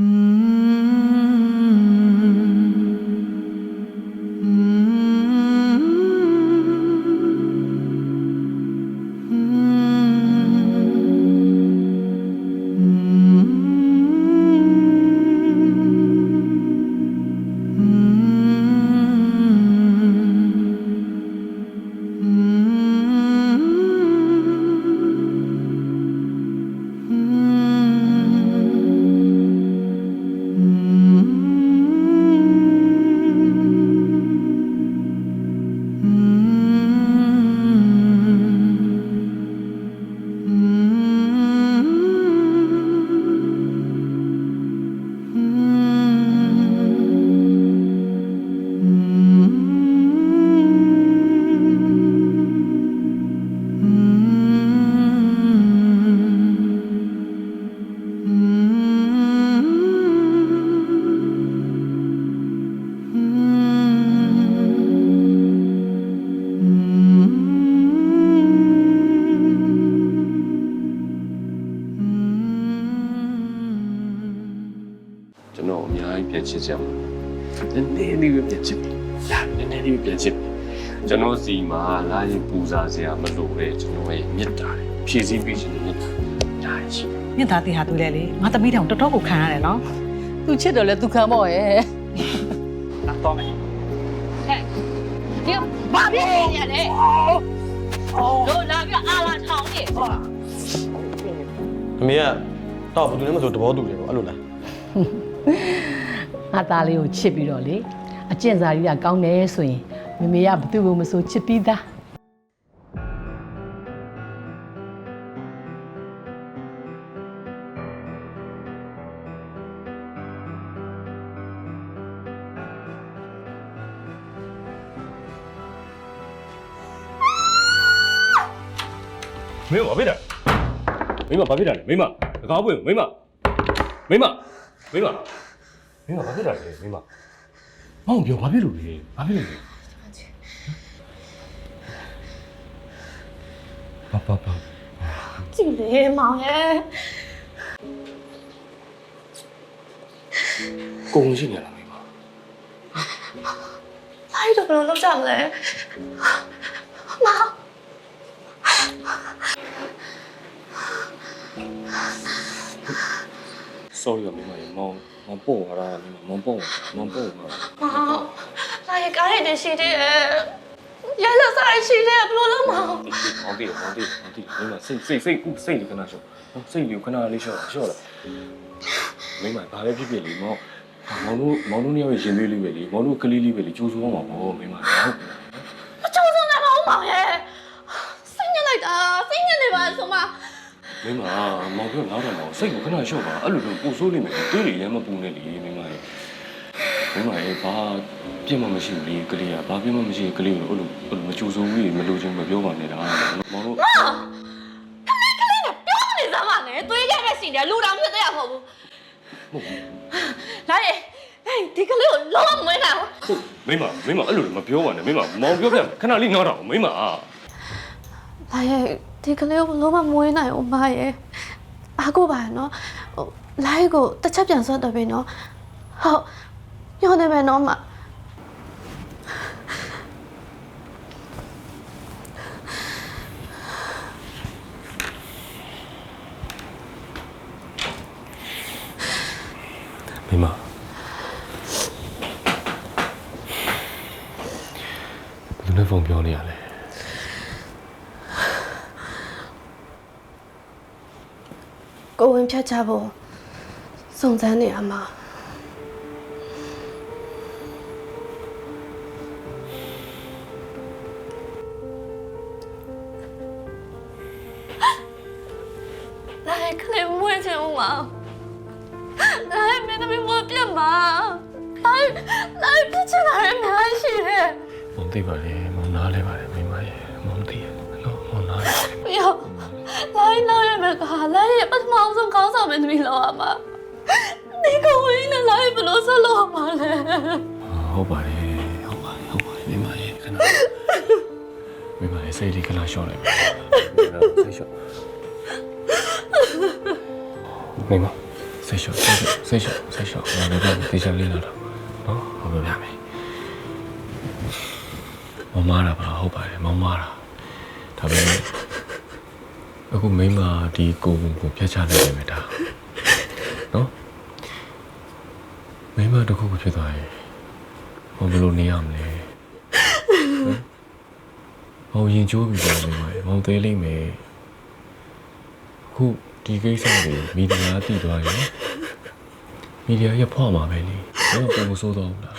ကျွ များကြီးပြန်ချစ်ကြမှာနည်းနည်းလေးပဲပြန်ချစ်ပြီလာနည်းနည်းလေးပဲပြန်ချစ်ပြီကျွန်တော်စီမှာလာရင်ပူဇာစရာမလိုတဲ့ကျွန်တော်ရဲ့မေတ္တာတွေဖြည့်ဆည်းပေးခြင်းနဲ့မေတ္တာဒါရှိတယ်မြင့်သားတီဟာသူလဲလေငါသမီးတောင်တော်တော်ကိုခံရတယ်နော်သူချစ်တယ်လေသူခံပေါ့ရဲ့လာတော့မယ်ဒီဘာဖြစ်နေရလဲတို့လာပြီးအာလာထောင်နေအမေကတော့ဘယ်သူနဲ့မဆိုတဘောတူတယ်ပေါ့အဲ့လိုလား ငါသားလေးကိုချစ်ပြီးတော့လေအကျင့်စာကြီးကကောင်းတယ်ဆိုရင်မမေကဘသူ့ကိုမဆိုချစ်ပြီးသားမင်းဘာဖြစ်တာမိမဘာဖြစ်တာလဲမိမတကားပွင့်မိမမိမမိမ မိမဘာဖြစ်တာလဲမိမမောင်ပြောဘာဖြစ်လို့လဲဘာဖြစ်လို့လဲဘာဘာဘာကြည့်လေမောင်ရဲ့ကုံရှိနေလားမိမလိုက်တော့ဘယ်လိုလုပ်ကြမလဲမောင် ဆောရီမိမရေမောင်မောင်ပို့လာတာမိမမောင်ပို့မောင်ပို့လာမောင်လိုက်ကားရတဲ့ရှိသေးတယ်ရလစားရရှိသေးတယ်ဘယ်လိုလုပ်မောင်မောင်တည်မောင်တည်မောင်တည်မိမစိတ်စိတ်စိတ်ဥစိတ်လေးခဏရှော့စိတ်လေးခဏလေးရှော့ရှော့လာမိမဘာပဲဖြစ်ဖြစ်လေမောင်မောင်တို့မောင်တို့နေရာရင်သွေးလေးပဲလေမောင်တို့ကလေးလေးပဲလေကြိုးစိုးအောင်ပါဘောမိမဟုတ် မင်းမမောင်ပြောနားတော့မောင်စိတ်ကိုခဏလျှော့ပါအဲ့လိုလိုပူဆိုးလိမ့်မယ်တွေးလေလည်းမပူနဲ့လေမင်းမရေမင်းမရေဘာပြစ်မှမရှိဘူးလေကလေးကဘာပြစ်မှမရှိရင်ကလေးကိုအဲ့လိုအဲ့လိုမကြိုးစိုးဘူးမလို့ချင်းမပြောပါနဲ့လားမောင်တို့ပြောနေစမ်းပါနဲ့သွေးကြိုက်ပဲရှိတယ်လူတောင်ဖြစ်သေးရမဟုတ်ဘူးဟုတ်ဘူးလိုက်ရေဟဲ့ဒီကလေးကိုလုံးဝမွေးနိုင်ဘူးမင်းမမင်းမအဲ့လိုမပြောပါနဲ့မင်းမမောင်ပြောပြခဏလေးနားတော့မင်းမလာရဲ့ ဒီကလေးကိုလုံးဝမွေးနိုင်ဘူးမရဲ့အားကိုပါရနော်ဟိုလိုက်ကိုတစ်ချက်ပြန်ဆွတ်တော့ပြီနော်ဟုတ်ညောနေမယ်နော်မမင်းမဘယ်လိုဖုန်းပြောနေရလဲ ကိုဝင် ဖြတ်ချဖို့စုံစမ်းနေရမှာလိုက်ကလေးမွေးချင်ဦးမလိုက်မင်းသမီးမပြတ်မှာလိုက်လိုက်ပြချင်တာလည်းအများကြီးရှိတယ်မောင်သိပါလေမောင်နားလဲပါတယ်မင်းမရေမောင်သိရနော်မောင်နားလဲ။ယော လိုင်းလောက်ရမယ်ကလိုင်းရဲ့ပထမအောင်ဆုံးခေါင်းဆောင်မင်းသမီးလောက်ရမှာ။ဒီကဝင်းနဲ့လိုင်းဘယ်လိုဆက်လုပ်ရမှာလဲဟုတ်ပါတယ်ဟုတ်ပါတယ်ဟုတ်ပါတယ်မင်းမရေခဏမင်းမရေစိတ်လေးခဏလျှော့လိုက်ပါစိတ်လျှော့မင်းမစိစိတ်လျှော့စိတ်လျှော့စိတ်လျှော့စိတ်လျှော့ငါလည်းတော့တေချာလေးလာတော့နော်ဟုတ်ပါဗျာမယ်မမတာပါဟုတ်ပါတယ်မမတာဒါပေမဲ့ အခုမိမဒီကိုကိုကိုဖျက်ချလိုက်တယ်မေတ္တာနော်မိမတစ်ခုခုဖြစ်သွားရင်ဟောဘယ်လိုနေရမလဲဟောရင်ကျိုးပြီးတော့မိမမောင်သေးလိမ့်မယ်အခုဒီကိစ္စတွေမီဒီယာသိသွားရင်မီဒီယာရဖွာမှာပဲလေဘယ်တော့ပုံဆိုးတော့ဘူးလား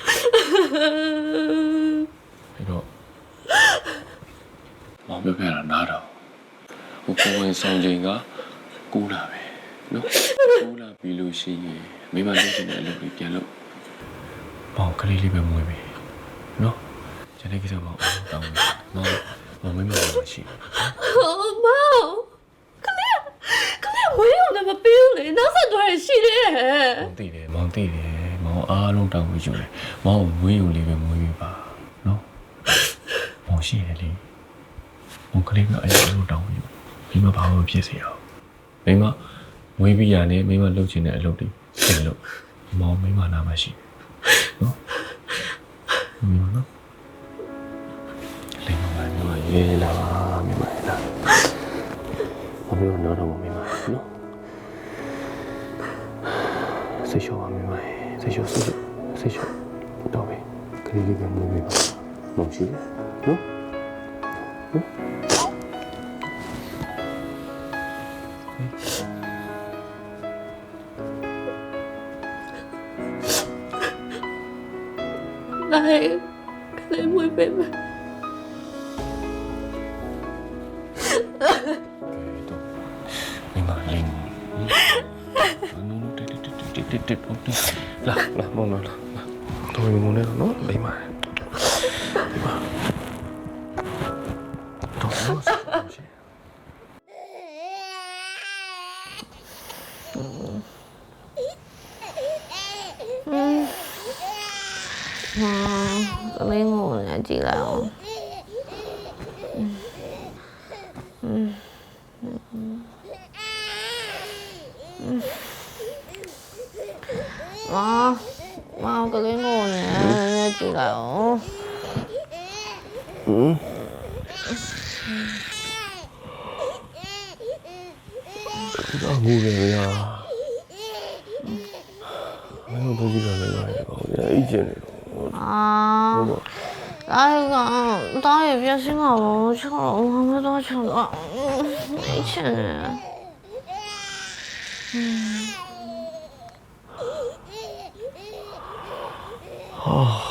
အဲ့တော့မောင်ပြောပြတာနားတော့ဟိုပုံ ဝင်ဆောင်ချိန်ကကူးလာပဲနော်ကူးလာပြီလို့ရှိရင်မိမလုပ်ချင်တဲ့အလုပ်တွေပြန်လုပ်မောင်ကလေးလေးပဲမွေးပြီနော်ကျန်တဲ့ကိစ္စမောင်အောင်တောင်းမယ်မောင်မောင်မိမလည်းရှိတယ် Oh, Mom. ကလေးကလေးဝေးအောင်လည်းမပေးဘူးလေနောက်ဆက်တွဲရှိသေးတယ်မောင်သိတယ်မောင်သိတယ်မောင်အားလုံးတောင်းပြီးယူတယ်မောင်ဝေးယူလေးပဲမွေးပြီးပါနော်မောင်ရှိတယ်လေမောင်ကလေးကအရင်လုံးတောင်းပြီးယူ မိမဘာမှမဖြစ်စေအောင်မိမဝေးပြီးရနေမိမလှုပ်ချင်တဲ့အလုပ်တွေဆင်လို့မောင်မိမနာမရှိနော်မိမနော်လေးမမမိမရေးလာမိမလာဘာလို့တော့တော့မိမနော်စိတ်လျှော့ပါမိမရေစိတ်လျှော့စိတ်လျှော့စိတ်လျှော့တော့ပဲခရီးလေးပဲမွေးပေးပါမရှိဘူးနော်လိုက်ကလေးဝေးပေးမယ်တော့မိမလေးနော် 才可能会被骂。lima lima lima lima lima lima Lah, lah, lima lah. lah. Tunggu lima lima mau lima lima mau lima lima lima. 进来哦。嗯嗯嗯嗯，妈妈，我赶紧过年，进来哦。嗯。照顾你呀，没有东西可以，我一件都。啊。大爷好大爷别亲我了我错了我没多少钱了没钱。了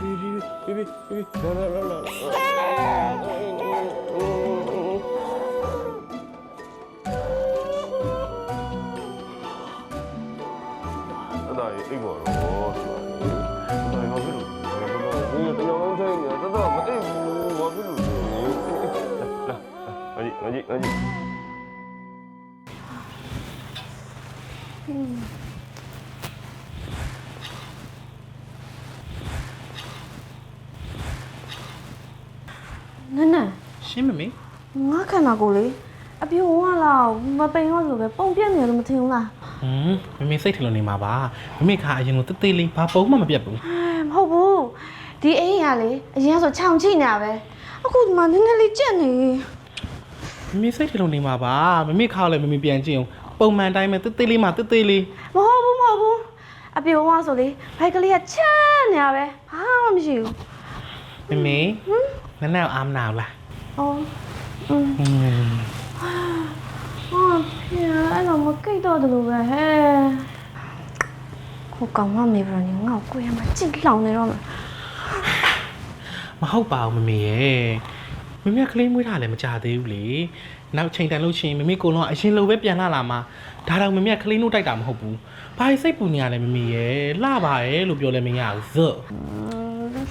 အေးအေးအေးဘေးဘေးဘေးဘေးလာလာလာလာအဲ့ဒါအေးဘောရောအဲ့ဒါဘာဖြစ်လို့ဒီတော့လုံးထိုင်နေတော့တော့မအေးဘူးဘာဖြစ်လို့လာမကြီးမကြီးမကြီး နန်းနန်း ရှင်းမမေငါခန္ဓာကိုယ်လေအပြိုဝလာမပိန်တော့လို့ပဲပုံပြက်နေလို့မထင်ဘူးလားဟမ်မမေစိတ်ထလို့နေမှာပါမမေခါအရင်ကတသေးလေးဘာပုံမှမပြတ်ဘူးအဲမဟုတ်ဘူးဒီအိမ်ရလေအရင်ကဆိုခြောင်ချိနေတာပဲအခုဒီမှာနည်းနည်းလေးကြက်နေမမေစိတ်ထလို့နေမှာပါမမေခါလည်းမမေပြန်ကြည့်အောင်ပုံမှန်တိုင်းပဲတသေးလေးမှတသေးလေးမဟုတ်ဘူးမဟုတ်ဘူးအပြိုဝဆိုလေဘိုက်ကလေးကချမ်းနေတာပဲဘာမှမရှိဘူးမမေနည်းနည်းအားမနာဘူးလား 哦อืมဟာဖေအဲ့တော့မကိတ်တော့တယ်လို့ပဲဟဲ့ကိုကောင်မမေဘာနေငါ့ကိုကိုရမှာကြိတ်လောင်နေတော့မှာမဟုတ်ပါဘူးမမေရဲ့မမေကကလေးမွေးတာလည်းမကြသေးဘူးလေနောက်ချိန်တန်လို့ရှိရင်မမေကိုလုံးကအရင်လိုပဲပြန်လာလာမှာဒါတော့မမေကကလေးနှုတ်တိုက်တာမဟုတ်ဘူးဘာစိတ်ပူနေရလဲမမေရဲ့လှပါရဲ့လို့ပြောလဲမရဘူးဇော့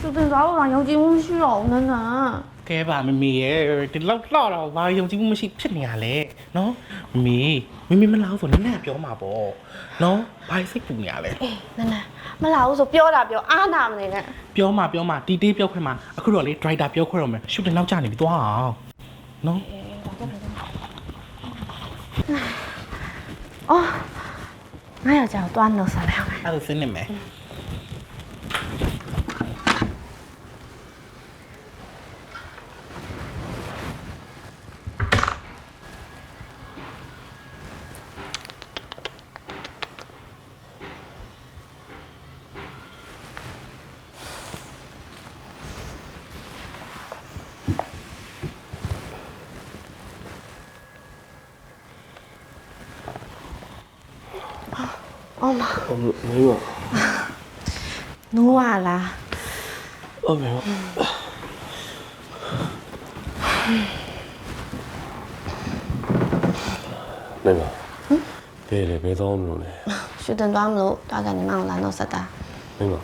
သူတင်သွားလို့တော့ယုံကြည်မှုရှိတော့ဘူးနန်းနန်း ကဲပါမမေရဲ့ဒီလောက်လှတော့ဘာယုံကြည်မှုမရှိဖြစ်နေရလဲနော်မမေမမေမလာဘူးဆိုနည်းနည်းပြောမှာပေါ့နော်ဘာစိတ်ပူနေရလဲအေးနန်းနန်းမလာဘူးဆိုပြောတာပြောအားနာမနေနဲ့ပြောမှာပြောမှာဒီတေးပြောခွင့်မှာအခုတော့လေဒရိုက်တာပြောခွင့်တော့မယ်ရှူတင်နောက်ကျနေပြီသွားအောင်နော်အော်ငါယောက်ျားကိုသွားနှုတ်ဆက်လိုက်အောင်မယ်အဲ့ဒါစင်းနေမယ် အော်မအမေမေရောနိုးရလားအမေရောနေပါဘယ်လေဘယ်တော့မလို့လဲရှူတင်သွားမလို့တွားကနေမအောင်လာနှုတ်ဆက်တာနေပါ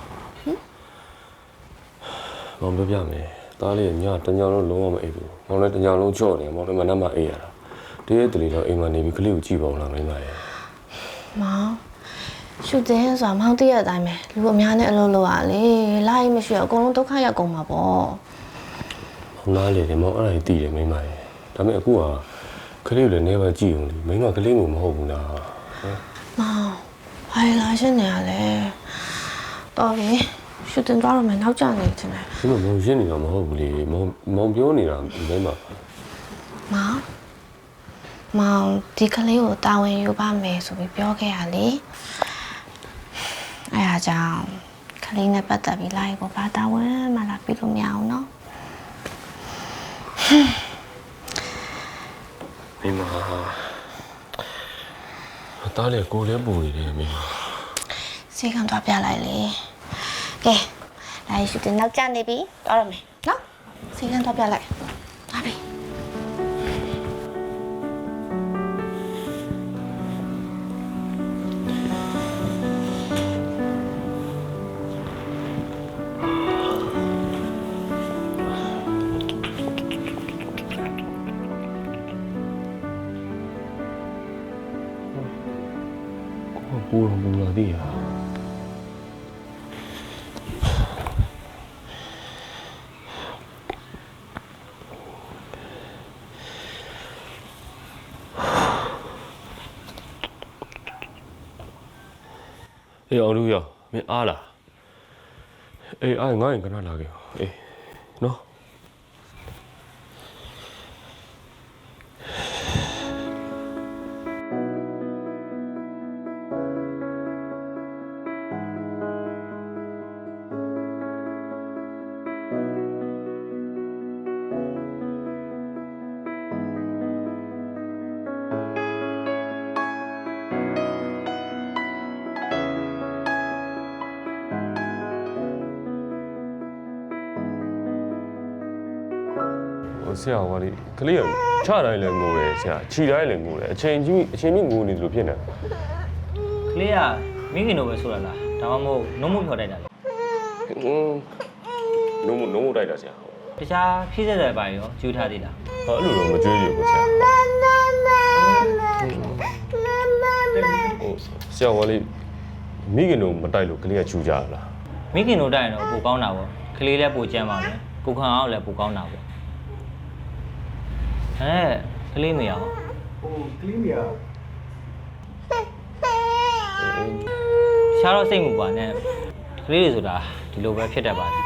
မောင်ပြောပြမယ်တားလေးညတညလုံးလုံးဝမအိပ်ဘူးမောင်လည်းတညလုံးကြော့နေမောင်လည်းမနှမ်းမအိပ်ရတာတည်းတလီတော့အိမ်မှာနေပြီးကလေးကိုကြည့်ပါဦးလားမိမရဲ့မောင် ရှူတင်ဆိုတာမောင်တည့်ရအတိုင်းပဲလူအများနဲ့အလုပ်လုပ်ရလေလိုက်မရှိတော့အကုန်လုံးဒုက္ခရောက်ကုန်မှာပေါ့မောင်သားလေတယ်မောင်အဲ့ဒါကြီးတည်တယ်မိမရဲ့ဒါပေမဲ့အခုကကလေးကိုလည်းနေပါကြည့်အောင်လေမိမကလေးမျိုးမဟုတ်ဘူးလားမောင်ဘာလဲလာရှင်းနေရလဲတော်ပြီရှူတင်သွားတော့မယ်နောက်ကျနေချင်တယ်ဒီမှာမောင်ရှင်းနေတာမဟုတ်ဘူးလေမောင်မောင်ပြောနေတာမိမမောင်မောင်ဒီကလေးကိုတာဝန်ယူပါမယ်ဆိုပြီးပြောခဲ့ရလေ အဲအားကြောင့်ကလေးနဲ့ပတ်သက်ပြီးလိုက်ကိုဘာတာဝန်မှလာပြီးလို့မရအောင်နော်မိမတားလေကိုလည်းပူနေတယ်မိမစေခံသွားပြလိုက်လေကဲလိုက်ရှူတင်နောက်ကျနေပြီတော်ရမယ်နော်စေခံသွားပြလိုက် ပူတော့ပူလာသေးရအေးအောင်လူရမင်းအားလားအေးအားငါ့ရင်ကနလာခဲ့အေးနော် ဆရာဟိုလေကလေးကချတိုင်းလည်းငိုတယ်ဆရာခြိတိုင်းလည်းငိုတယ်အချိန်ကြီးအချိန်ကြီးငိုနေတယ်လို့ဖြစ်နေတယ်ကလေးကမိခင်တို့ပဲဆိုတာလားဒါမှမဟုတ်နှုံးမဖြော်တိုက်တာလေဟင်းလုံးမလုံးမတိုက်တာဆရာတခြားဖြည့်ဆက်တဲ့ပိုင်းရောယူထားသေးလားဟောအဲ့လိုတော့မကြွေးရဘူးဆရာဟိုဆရာဟိုလေမိခင်တို့မတိုက်လို့ကလေးကချူကြလား မိခင်တို့တိုက်ရင်တော့ပိုကောင်းတာပေါ့ကလေးလည်းပိုကြမ်းပါမယ်ကိုခံအောင်လည်းပိုကောင်းတာပေါ့ အဲကလေးမရအောင်ဟိုကလေးမရရှားတော့စိတ်မူပါနဲ့ကလေးတွေဆိုတာဒီလိုပဲဖြစ်တတ်ပါတယ်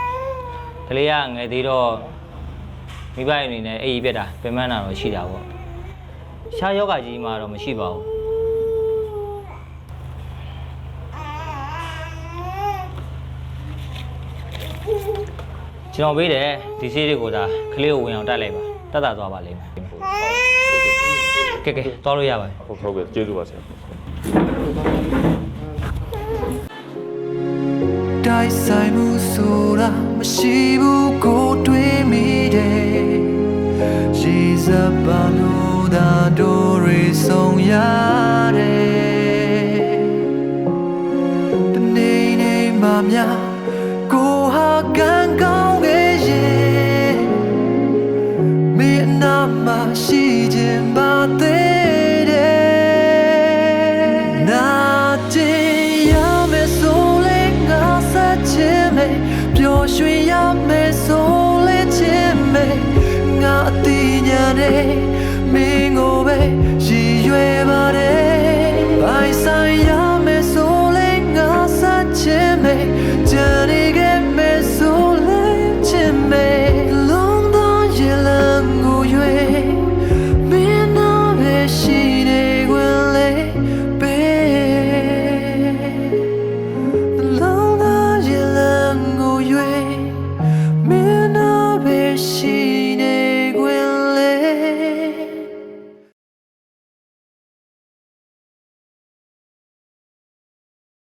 ကလေးကငယ်သေးတော့မိဘအနေနဲ့အေးပြက်တာပြင်ပန်းတာတော့ရှိတာပေါ့ရှားယောဂကြီးမှတော့မရှိပါဘူးကျွန်တော်ပေးတယ်ဒီဆေးတွေကိုဒါကလေးကိုဝင်အောင်တိုက်လိုက်ပါ တတ်တာသွားပါလိမ့်မယ်ကဲကဲသွားလို့ရပါတယ် ဟုတ်ဟုတ်ကဲ့ကျေးဇူးပါဆရာ တိုက်ဆိုင်မှုဆိုတာမရှိဘူးကိုတွေးမိတယ်ရေစပ်ပါလို့သာတို့ရီဆုံးရ